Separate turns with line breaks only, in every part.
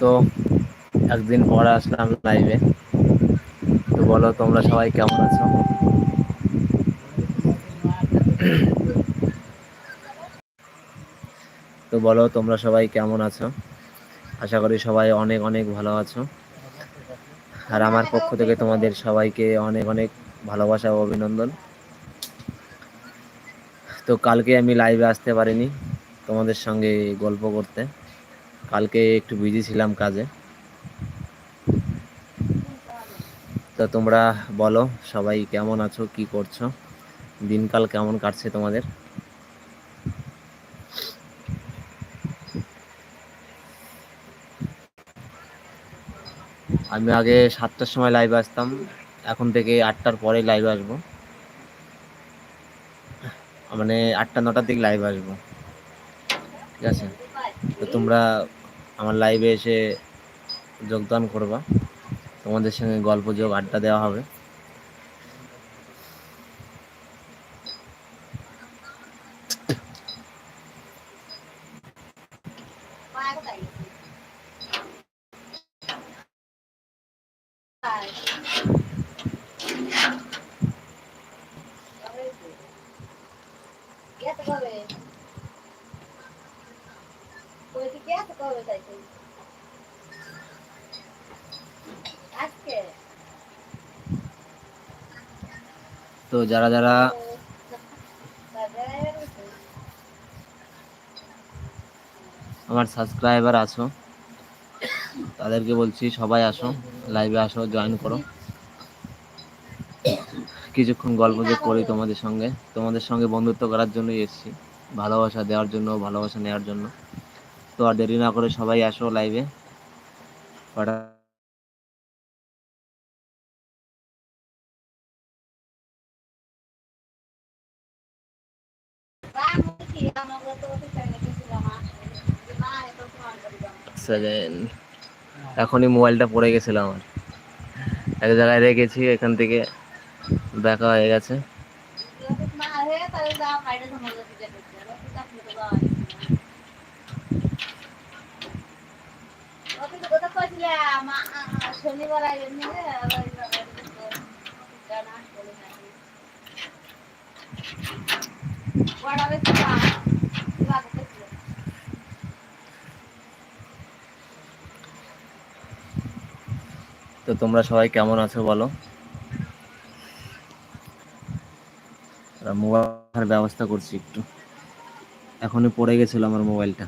তো একদিন পরে আসলাম লাইভে তো বলো, তোমরা সবাই কেমন আছো? তো বলো, তোমরা সবাই কেমন আছো? আশা করি সবাই অনেক অনেক ভালো আছো। আর আমার পক্ষ থেকে তোমাদের সবাইকে অনেক অনেক ভালোবাসা ও অভিনন্দন। তো কালকে আমি লাইভে আসতে পারিনি তোমাদের সঙ্গে গল্প করতে। কালকে একটু বিজি ছিলাম কাজে। তো তোমরা বলো, সবাই কেমন আছো, কি করছ? দিনকাল কেমন কাটছে তোমাদের? আমি আগে সাতটার সময় লাইভে আসতাম, এখন থেকে আটটার পরে লাইভে আসব। মানে আটটা, নটার দিকে লাইভে আসব। ঠিক আছে? তো তোমরা আমার লাইভে এসে যোগদান করবা। তোমাদের সঙ্গে গল্প যোগ আড্ডা দেওয়া হবে। তো যারা যারা আমার সাবস্ক্রাইবার আছো, তাদেরকে বলছি সবাই আসো লাইভে আসো জয়েন করো। কিছুক্ষণ গল্প যে করি তোমাদের সঙ্গে তোমাদের সঙ্গে বন্ধুত্ব করার জন্যই এসেছি, ভালোবাসা দেওয়ার জন্য, ভালোবাসা নেওয়ার জন্য। তো আর দেরি না করে সবাই আসো লাইভে এখনই মোবাইলটা পড়ে গেছিল আমার। এক জায়গায় রেখেছি, এখান থেকে দেখা হয়ে গেছে। তো তোমরা সবাই কেমন আছো বলো? মোবাইল ব্যবস্থা করছি একটু। এখনই পড়ে গেছিল আমার মোবাইলটা।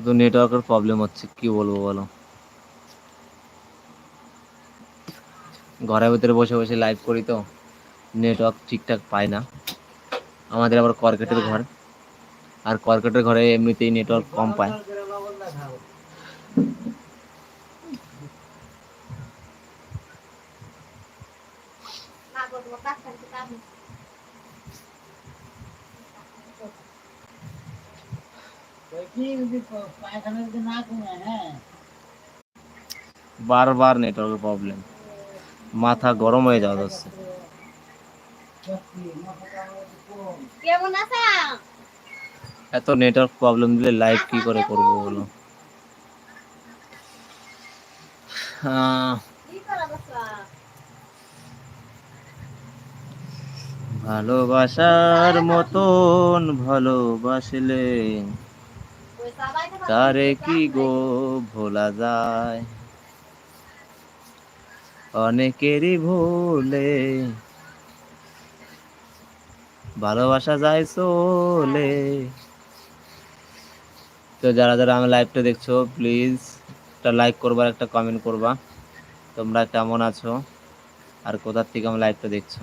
শুধু নেটওয়ার্কের প্রবলেম হচ্ছে, কি বলব বলো? ঘরের ভিতরে বসে বসে লাইভ করি তো নেটওয়ার্ক ঠিকঠাক পাই না। আমাদের আবার কর্কেটের ঘর, আর কর্কেটের ঘরে এমনিতেই নেটওয়ার্ক কম পায়। বারবার নেটওয়ার্কের প্রবলেম। মাথা গরম হয়ে যাওয়া যাচ্ছে। এত নেটওয়ার্ক প্রবলেম দিলে লাইভ কি করে করব বলো? ভালোবাসার মতন ভালোবাসলে তারে কি গো ভোলা যায় অনেকেরই ভুলে ভালোবাসা যায় চলে তো যারা যারা আমার লাইভটা দেখছ প্লিজ একটা লাইক করবা একটা কমেন্ট করবা তোমরা কেমন আছো আর কোথার থেকে আমার লাইভটা দেখছ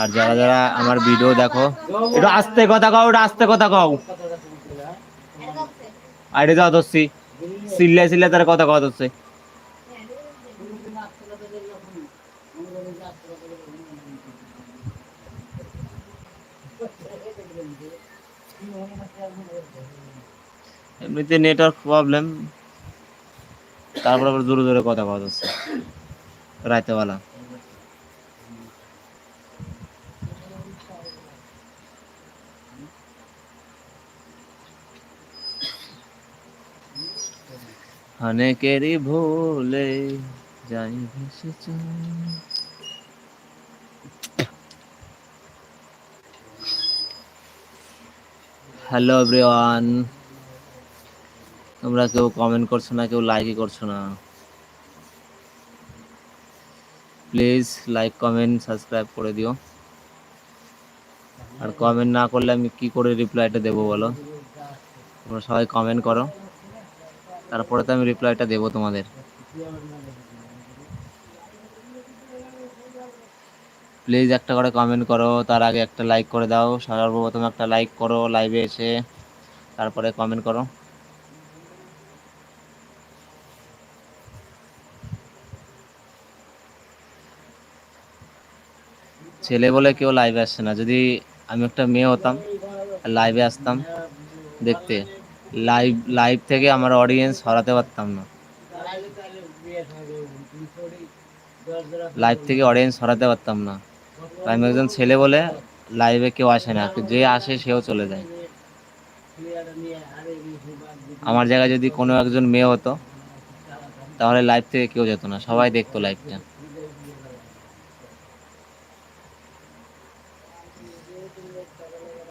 আর যারা যারা আমার ভিডিও দেখো, একটু আস্তে কথা কও, একটু আস্তে কথা কও। আইডি যাও ধরছি সিল্লে সিল্লে তার কথা কথা হচ্ছে এমনিতে নেটওয়ার্ক প্রবলেম তারপর আবার জোরে জোরে কথা কথা হচ্ছে রাইতেবেলা অনেকেরই ভুলে যাই ভেসে হ্যালো এভরিওয়ান তোমরা কেউ কমেন্ট করছ না, কেউ লাইকই করছ না। প্লিজ লাইক কমেন্ট সাবস্ক্রাইব করে দিও। আর কমেন্ট না করলে আমি কি করে রিপ্লাইটা দেবো বলো? তোমরা সবাই কমেন্ট করো। তারপরে তো আমি রিপ্লাইটা দেবো তোমাদের। প্লিজ একটা করে কমেন্ট করো, তার আগে একটা লাইক করে দাও। সর্বপ্রথম একটা লাইক করো লাইভে এসে, তারপরে কমেন্ট করো। ছেলে বলে কেউ লাইভে আসছে না। যদি আমি একটা মেয়ে হতাম লাইভে আসতাম দেখতে। লাইভ লাইভ থেকে আমার অডিয়েন্স সরাতে পারতাম না। লাইভ থেকে অডিয়েন্স সরাতে পারতাম না। আমি একজন ছেলে বলে লাইভে কেউ আসে না। যে আসে, সেও চলে যায়। আমার জায়গায় যদি কোনো একজন মেয়ে হতো, তাহলে লাইভ থেকে কেউ যেত না। সবাই দেখতো লাইভটা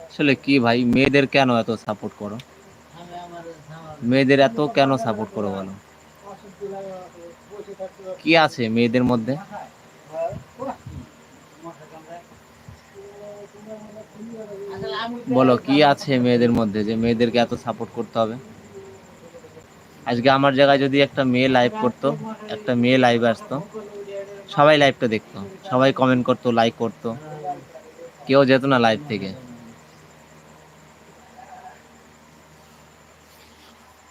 আসলে কি ভাই? মেয়েদের কেন এত সাপোর্ট করো? মেয়েদের এত কেন সাপোর্ট করো বলো? কি আছে মেয়েদের মধ্যে? বলো, কি আছে মেয়েদের মধ্যে যে মেয়েদেরকে এত সাপোর্ট করতে হবে? আজকে আমার জায়গায় যদি একটা মেয়ে লাইভ করতো, একটা মেয়ে লাইভ আসতো, সবাই লাইভটা দেখতো, সবাই কমেন্ট করতো লাইক করতো, কেউ যেত না লাইভ থেকে।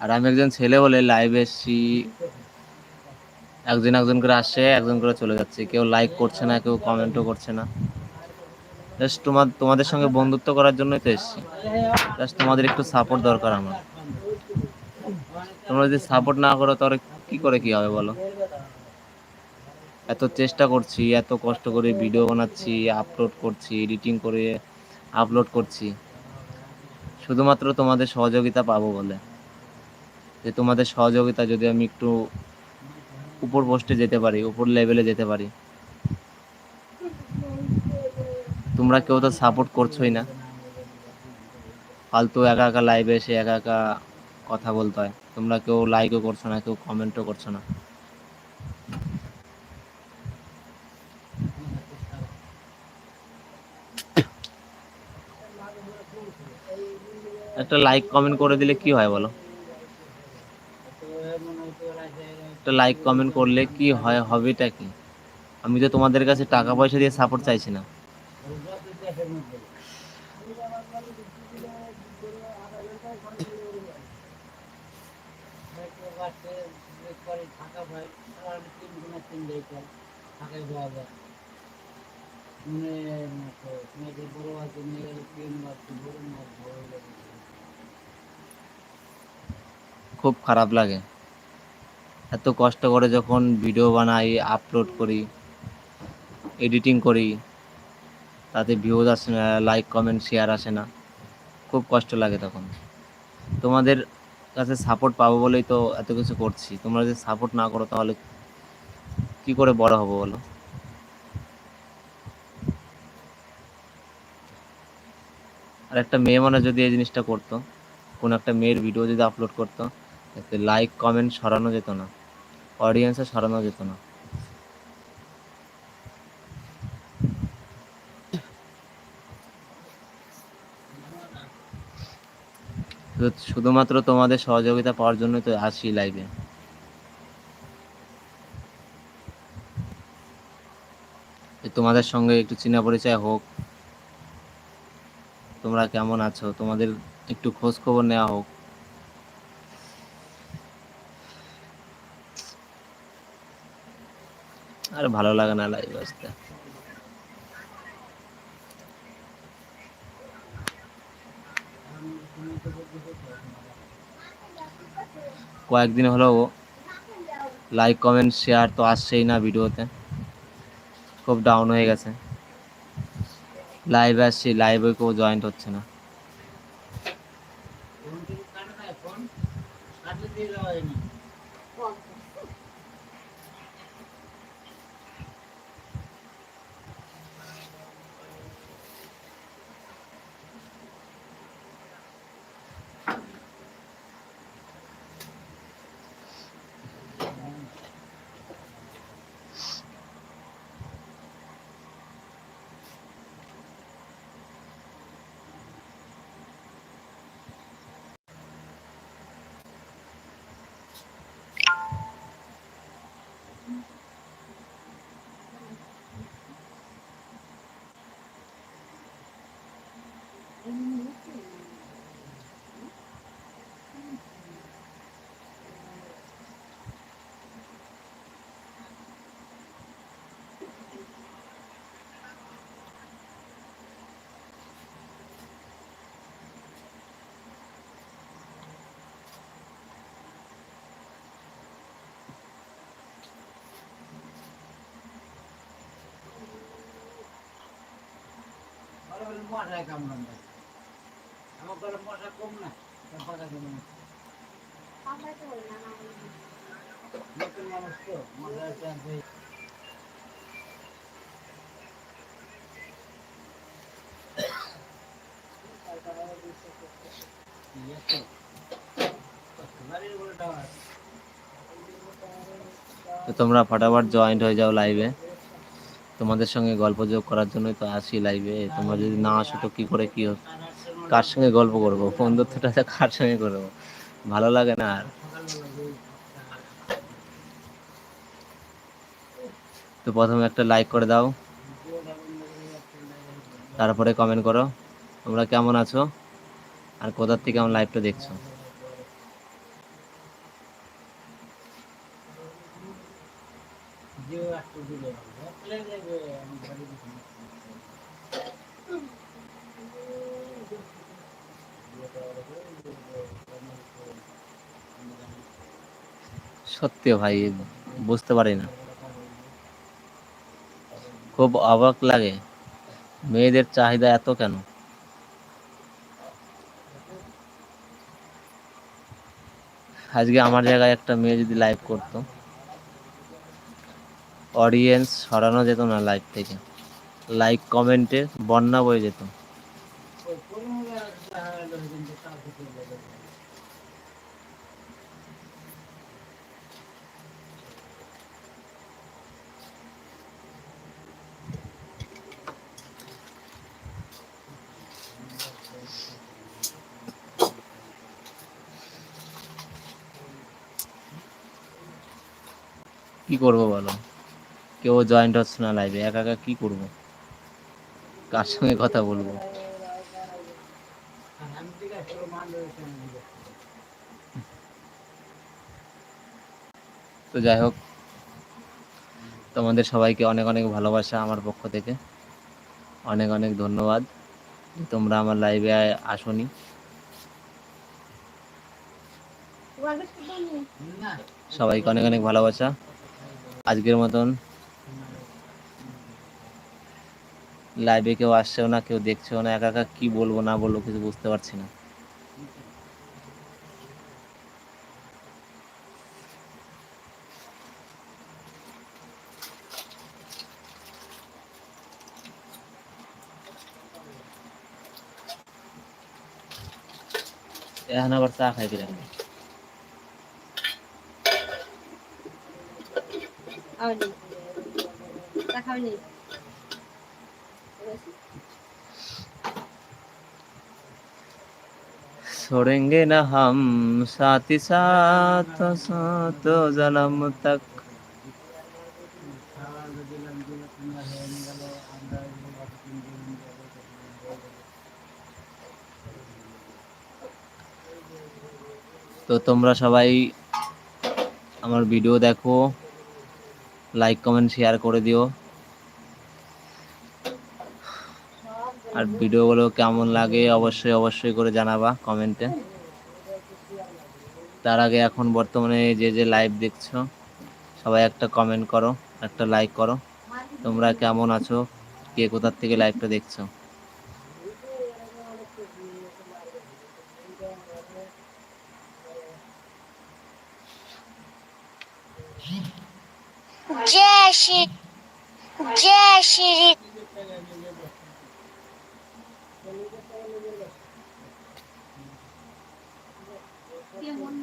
আর আমি একজন ছেলে বলে লাইভে এসছি। একজন একজন করে আসছে, একজন করে চলে যাচ্ছে। কেউ লাইক করছে না, কেউ কমেন্টও করছে না। জাস্ট তোমার তোমাদের সঙ্গে বন্ধুত্ব করার জন্যই তো এসেছি। জাস্ট তোমাদের একটু সাপোর্ট দরকার আমার। তোমরা যদি সাপোর্ট না করো, তাহলে কি করে কি হবে বলো? এত চেষ্টা করছি, এত কষ্ট করে ভিডিও বানাচ্ছি আপলোড করছি এডিটিং করে আপলোড করছি। শুধুমাত্র তোমাদের সহযোগিতা পাবো বলে। যে তোমাদের সহযোগিতা যদি আমি একটু উপর পোস্টে যেতে পারি, উপর লেভেলে যেতে পারি। তোমরা কেউ তো সাপোর্ট করছোই না। ফালতু একা একা লাইভে এসে একা একা কথা বলতে হয়। তোমরা কেউ লাইকও করছ না, কেউ কমেন্টও করছ না। একটা লাইক কমেন্ট করে দিলে কি হয় বলো? একটা লাইক কমেন্ট করলে কি হয়, হবেটা কি? আমি তো তোমাদের কাছে টাকা পয়সা দিয়ে সাপোর্ট চাইছি না। খুব খারাপ লাগে। এত কষ্ট করে যখন ভিডিও বানাই আপলোড করি এডিটিং করি, তাতে ভিউজ আসে না লাইক কমেন্ট শেয়ার আসে না। খুব কষ্ট লাগে তখন। তোমাদের কাছে সাপোর্ট পাবো বলেই তো এত কিছু করছি। তোমরা যদি সাপোর্ট না করো তাহলে কি করে বড় হব বলো? আর একটা মেয়ে মানে যদি এই জিনিসটা করতো, কোনো একটা মেয়ের ভিডিও যদি আপলোড করতো লাইক কমেন্ট সরানো যেত না। অডিয়েন্সে সরানো যেত না। শুধুমাত্র তোমাদের সহযোগিতা পাওয়ার জন্য তো আসি লাইভে তোমাদের সঙ্গে একটু চেনা পরিচয় হোক। তোমরা কেমন আছো? তোমাদের একটু খোঁজ খবর নেওয়া হোক। আর ভালো লাগে না লাইভ আসতে। কয়েকদিন হলো লাইক কমেন্ট শেয়ার তো আসছেই না ভিডিওতে। খুব ডাউন হয়ে গেছে। লাইভ আসছি লাইভে কেউ জয়েন্ট হচ্ছে না।
মশায় কামড়ান ভাই আমার ঘরে মশা কম না কথা কম না নতুন মানুষ তো মশার চান্স
তো তোমরা ফটাফট জয়েন্ট হয়ে যাও লাইভে তোমাদের সঙ্গে গল্প যোগ করার জন্যই তো আসি লাইভে তোমরা যদি না আসো তো কি করে, কি কার সঙ্গে গল্প করব? বন্ধুত্বটা কার সঙ্গে করব? ভালো লাগে না আর। তো প্রথমে একটা লাইক করে দাও। তারপরে কমেন্ট করো। তোমরা কেমন আছো? আর কোথার থেকে আমার লাইভটা দেখছ
জিও একটু দিলে প্লে দেবে আমি ঘরে দিচ্ছি
সত্যি ভাই, বুঝতে পারি না। খুব অবাক লাগে, মেয়েদের চাহিদা এত কেন? আজকে আমার জায়গায় একটা মেয়ে যদি লাইভ করতো অডিয়েন্স সরানো যেত না লাইভ থেকে। লাইক কমেন্টে বন্যা বয়ে যেত। কি করব বলো? কেউ জয়েন্ট হচ্ছে না লাইভে একা একা কি করব? কার সঙ্গে কথা বলব। তো যাই হোক, তোমাদের সবাইকে অনেক অনেক ভালোবাসা আমার পক্ষ থেকে। অনেক অনেক ধন্যবাদ। তোমরা আমার লাইভে আসনি। সবাইকে অনেক অনেক ভালোবাসা। আজকের মতন। লাইভে কেউ আসছেও না, কেউ দেখছেও না, একা একা কি বলব, না বলব কিছু বুঝতে পারছি না। এখন আবার চা খাই ফিরে
Audi. Tak Audi.
छोड़ेंगे न हम साथ ही साथ साथ जन्म तक
খাওয়া দিলাম দিলে তোমার হয়ে গেল আমরা গত তিন দিন যাবো
তো তোমরা সবাই আমার ভিডিও দেখো লাইক কমেন্ট শেয়ার করে দিও। আর ভিডিওগুলো কেমন লাগে অবশ্যই অবশ্যই করে জানাবা কমেন্টে। তার আগে এখন বর্তমানে যে যে লাইভ দেখছ, সবাই একটা কমেন্ট করো, একটা লাইক করো। তোমরা কেমন আছো? কে কোথার থেকে লাইভটা দেখছ?
শিরিক
কেমন?